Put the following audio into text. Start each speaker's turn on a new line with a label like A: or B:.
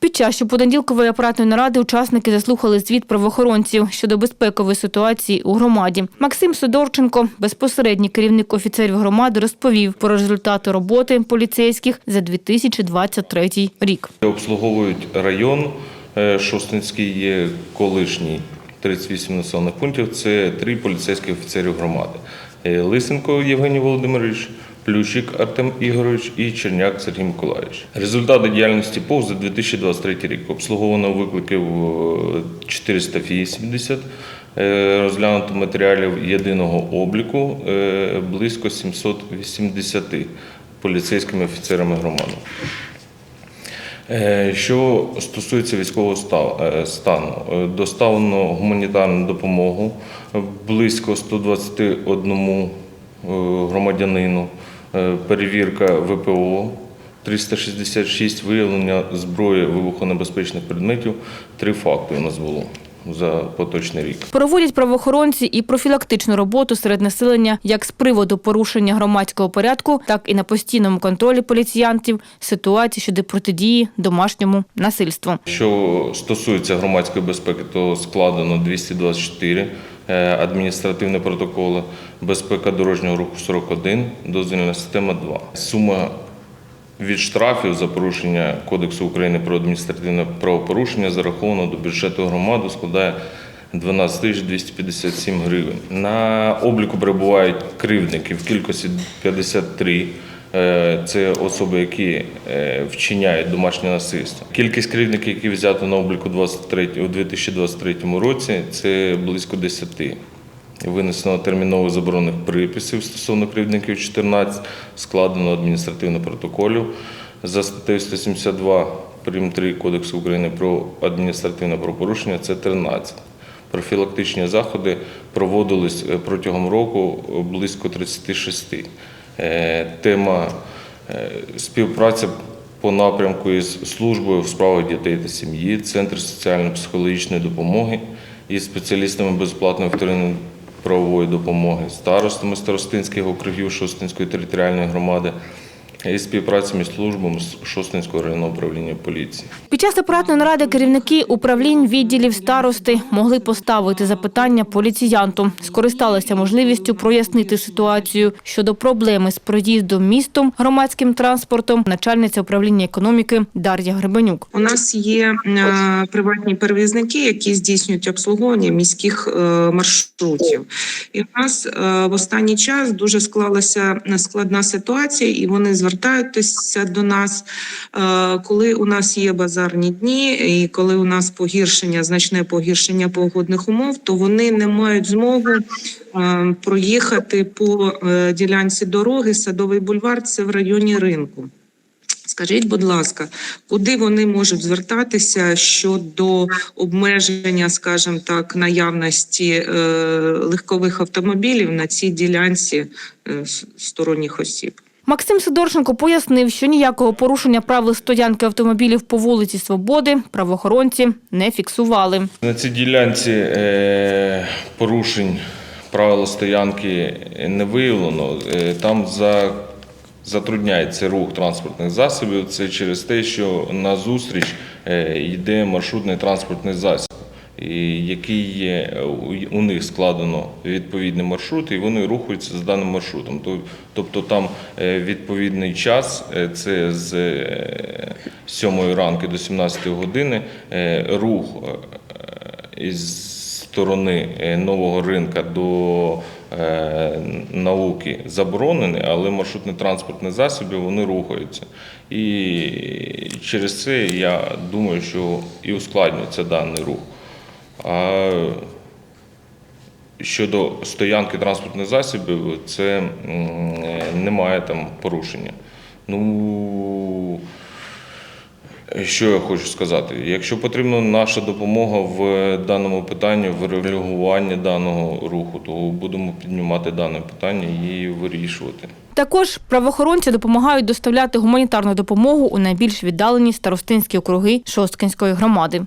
A: Під час щопонеділкової апаратної наради учасники заслухали звіт правоохоронців щодо безпекової ситуації у громаді. Максим Сидорченко, безпосередній керівник офіцерів громади, розповів про результати роботи поліцейських за 2023 рік.
B: Обслуговують район е, Шостинський, колишній 38 населених пунктів. Це три поліцейських офіцерів громади: Е, Лисенко Євгеній Володимирович, Плющик Артем Ігорович і Черняк Сергій Миколаївич. Результати діяльності ПОВ за 2023 рік обслуговано викликів е, 480, е, розглянуто матеріалів єдиного обліку е, близько 780 поліцейськими офіцерами громади. Е, Що стосується військового е, стану, е, доставлено гуманітарну допомогу е, близько 121 е, громадянину, е, перевірка ВПО 366, виявлення зброї вибухонебезпечних предметів. Три факти у нас було за поточний рік.
A: Проводять правоохоронці і профілактичну роботу серед населення як з приводу порушення громадського порядку, так і на постійному контролі поліціянтів ситуації щодо протидії домашньому насильству.
B: Що стосується громадської безпеки, то складено 224 е, адміністративні протоколи, безпека дорожнього руху 41, дозвільна система 2. Сума від штрафів за порушення Кодексу України про адміністративне правопорушення зараховано до бюджету громади складає 12 тисяч 257 гривень. На обліку перебувають кривдники в кількості 53. Е, Це особи, які е, вчиняють домашнє насильство. Кількість кривдників, які взято на обліку 23, у 2023 році, це близько 10. Винесено терміново заборонених приписів стосовно кривдників 14, складено адміністративних протоколів за статтею 172 прим. 3 Кодексу України про адміністративне правопорушення це 13. Профілактичні заходи проводились е, протягом року близько 36. Е, Тема е, співпраця по напрямку із службою в справах дітей та сім'ї, Центр соціально-психологічної допомоги із спеціалістами безплатної вторинної правової допомоги, старостами старостинських округів Шостинської територіальної громади і співпраця між службами з Шостинського районного управління поліції.
A: Під час апаратної наради керівники управлінь, відділів, старости могли поставити запитання поліціянту. Скористалися можливістю прояснити ситуацію щодо проблеми з проїздом містом, громадським транспортом, начальниця управління економіки Дар'я Гребенюк.
C: У нас є е, приватні перевізники, які здійснюють обслуговування міських е, маршрутів. І у нас е, в останній час дуже склалася складна ситуація, і вони звертаються до нас, е, коли у нас є базарні дні, і коли у нас погіршення, значне погіршення погодних умов, то вони не мають змогу е, проїхати по е, ділянці дороги Садовий бульвар. Це в районі ринку. Скажіть, будь ласка, куди вони можуть звертатися щодо обмеження, скажімо так, наявності легкових автомобілів на цій ділянці сторонніх осіб?
A: Максим Сидорченко пояснив, що ніякого порушення правил стоянки автомобілів по вулиці Свободи правоохоронці не фіксували.
B: На цій ділянці е, порушень правил стоянки не виявлено. Е, Там за, затрудняється рух транспортних засобів. Це через те, що на зустріч е, йде маршрутний транспортний засіб. Який у- них складено відповідний маршрут, і вони рухаються з даним маршрутом. Тобто там е, відповідний час, е, це з е, 7 ранку до 17 години, е, рух е, із сторони е, нового ринка до е, науки заборонений, але маршрутні транспортні засоби вони рухаються. І через це я думаю, що і ускладнюється даний рух. А щодо стоянки транспортних засобів, це немає там порушення. Ну, що я хочу сказати? Якщо потрібна наша допомога в даному питанні, в регулюванні даного руху, то будемо піднімати дане питання і вирішувати.
A: Також правоохоронці допомагають доставляти гуманітарну допомогу у найбільш віддалені старостинські округи Шосткинської громади.